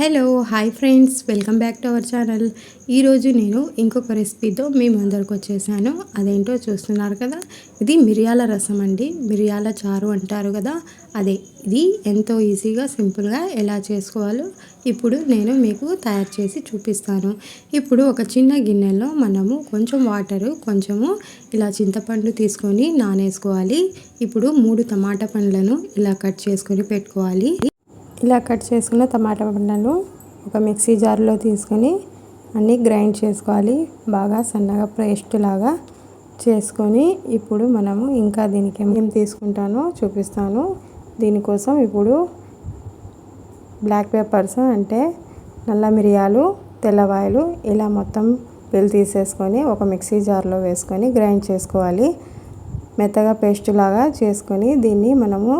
Hello hi friends welcome back to our channel ఈరోజు నేను ఇంకొక రెసిపీతో మీ ముందరకు వచ్చేసాను. అదేంటో చూస్తున్నారు కదా? ఇది మిరియాల రసం అండి. మిరియాల చారు అంటారు కదా? అదే ఇది ఎంతో ఈజీగా సింపుల్గా ఎలా చేసుకోవాలో ఇప్పుడు నేను మీకు తయారు చేసి చూపిస్తాను. ఇప్పుడు ఒక చిన్న గిన్నెలో మనము కొంచెం వాటరు కొంచెము ఇలా చింతపండు తీసుకొని నానేసుకోవాలి. ఇప్పుడు మూడు టమాటా పండ్లను ఇలా కట్ చేసుకొని పెట్టుకోవాలి. ఇలా కట్ చేసుకున్న టమాటా పండ్లను ఒక మిక్సీ జార్లో తీసుకొని అన్నీ గ్రైండ్ చేసుకోవాలి. బాగా సన్నగా పేస్ట్ లాగా చేసుకొని ఇప్పుడు మనము ఇంకా దీనికి ఏం తీసుకుంటానో చూపిస్తాను. దీనికోసం ఇప్పుడు బ్లాక్ పేపర్స్ అంటే నల్ల మిరియాలు తెల్లవాయలు ఇలా మొత్తం పిల్ తీసేసుకొని ఒక మిక్సీ జార్లో వేసుకొని గ్రైండ్ చేసుకోవాలి. మెత్తగా పేస్ట్ లాగా చేసుకొని దీన్ని మనము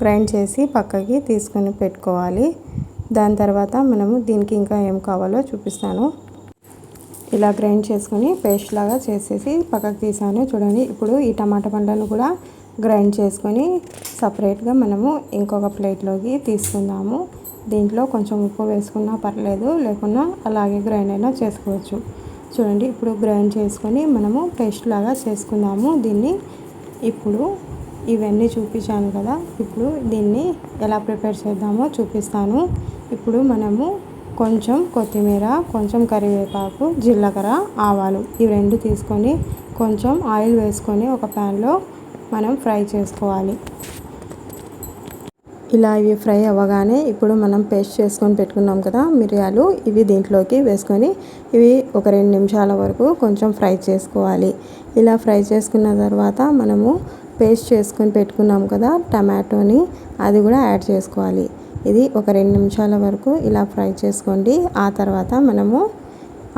గ్రైండ్ చేసి పక్కకి తీసుకొని పెట్టుకోవాలి. దాని తర్వాత మనము దీనికి ఇంకా ఏం కావాలో చూపిస్తాను. ఇలా గ్రైండ్ చేసుకొని పేస్ట్ లాగా చేసేసి పక్కకు తీసాను. చూడండి ఇప్పుడు ఈ టమాటా పండ్లను కూడా గ్రైండ్ చేసుకొని సపరేట్గా మనము ఇంకొక ప్లేట్లోకి తీసుకుందాము. దీంట్లో కొంచెం ఉప్పు వేసుకున్నా పర్లేదు లేకున్నా అలాగే గ్రైండ్ అయినా చేసుకోవచ్చు. చూడండి ఇప్పుడు గ్రైండ్ చేసుకొని మనము పేస్ట్ లాగా చేసుకుందాము. దీన్ని ఇప్పుడు ఇవన్నీ చూపించాను కదా. ఇప్పుడు దీన్ని ఎలా ప్రిపేర్ చేద్దామో చూపిస్తాను. ఇప్పుడు మనము కొంచెం కొత్తిమీర కొంచెం కరివేపాకు జీలకర్ర ఆవాలు ఇవి రెండు తీసుకొని కొంచెం ఆయిల్ వేసుకొని ఒక ప్యాన్లో మనం ఫ్రై చేసుకోవాలి. ఇలా ఇవి ఫ్రై అవ్వగానే ఇప్పుడు మనం పేస్ట్ చేసుకొని పెట్టుకున్నాం కదా మిరియాలు ఇవి దీంట్లోకి వేసుకొని ఇవి ఒక రెండు నిమిషాల వరకు కొంచెం ఫ్రై చేసుకోవాలి. ఇలా ఫ్రై చేసుకున్న తర్వాత మనము పేస్ట్ చేసుకొని పెట్టుకున్నాం కదా టమాటోని అది కూడా యాడ్ చేసుకోవాలి. ఇది ఒక రెండు నిమిషాల వరకు ఇలా ఫ్రై చేసుకోండి. ఆ తర్వాత మనము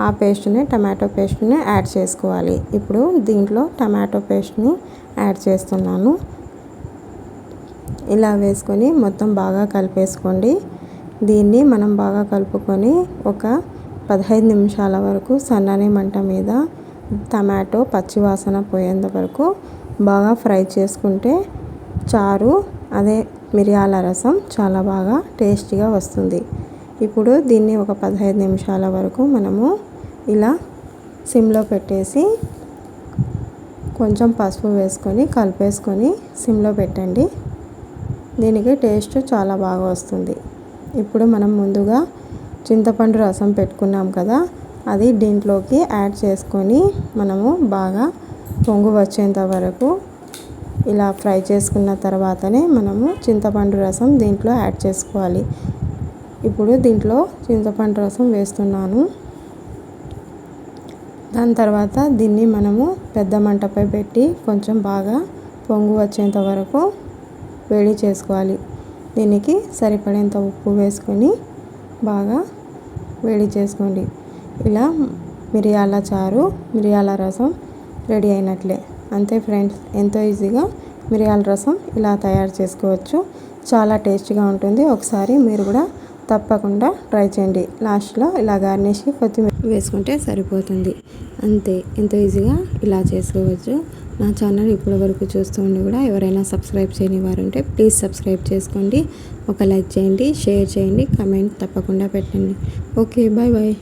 ఆ పేస్ట్ని టమాటో పేస్ట్ని యాడ్ చేసుకోవాలి. ఇప్పుడు దీంట్లో టమాటో పేస్ట్ని యాడ్ చేస్తున్నాను. ఇలా వేసుకొని మొత్తం బాగా కలిపేసుకోండి. దీన్ని మనం బాగా కలుపుకొని ఒక పదహైదు నిమిషాల వరకు సన్నని మంట మీద టమాటో పచ్చివాసన పోయేంత వరకు బాగా ఫ్రై చేసుకుంటే చారు అదే మిరియాల రసం చాలా బాగా టేస్టీగా వస్తుంది. ఇప్పుడు దీన్ని ఒక పదహైదు నిమిషాల వరకు మనము ఇలా సిమ్లో పెట్టేసి కొంచెం పసుపు వేసుకొని కలిపేసుకొని సిమ్లో పెట్టండి. దీనికి టేస్ట్ చాలా బాగా వస్తుంది. ఇప్పుడు మనం ముందుగా చింతపండు రసం పెట్టుకున్నాం కదా అది దీంట్లోకి యాడ్ చేసుకొని మనము బాగా పొంగు వచ్చేంత వరకు ఇలా ఫ్రై చేసుకున్న తర్వాతనే మనము చింతపండు రసం దీంట్లో యాడ్ చేసుకోవాలి. ఇప్పుడు దీంట్లో చింతపండు రసం వేస్తున్నాను. దాని తర్వాత దీన్ని మనము పెద్ద మంటపై పెట్టి కొంచెం బాగా పొంగు వచ్చేంత వరకు వేడి చేసుకోవాలి. దీనికి సరిపడేంత ఉప్పు వేసుకొని బాగా వేడి చేసుకోండి. ఇలా మిరియాల చారు మిరియాల రసం రెడీ అయినట్లే. అంతే ఫ్రెండ్స్ ఎంతో ఈజీగా మిరియాల రసం ఇలా తయారు చేసుకోవచ్చు. చాలా టేస్టీగా ఉంటుంది. ఒకసారి మీరు కూడా తప్పకుండా ట్రై చేయండి. లాస్ట్లో ఇలా గార్నిష్ కొత్తిమీర వేసుకుంటే సరిపోతుంది. అంతే ఎంతో ఈజీగా ఇలా చేసుకోవచ్చు. నా ఛానల్ ఇప్పటి వరకు చూస్తుండి కూడా ఎవరైనా సబ్స్క్రైబ్ చేయని వారు ఉంటే ప్లీజ్ సబ్స్క్రైబ్ చేసుకోండి. ఒక లైక్ చేయండి షేర్ చేయండి కమెంట్ తప్పకుండా పెట్టండి. Okay bye bye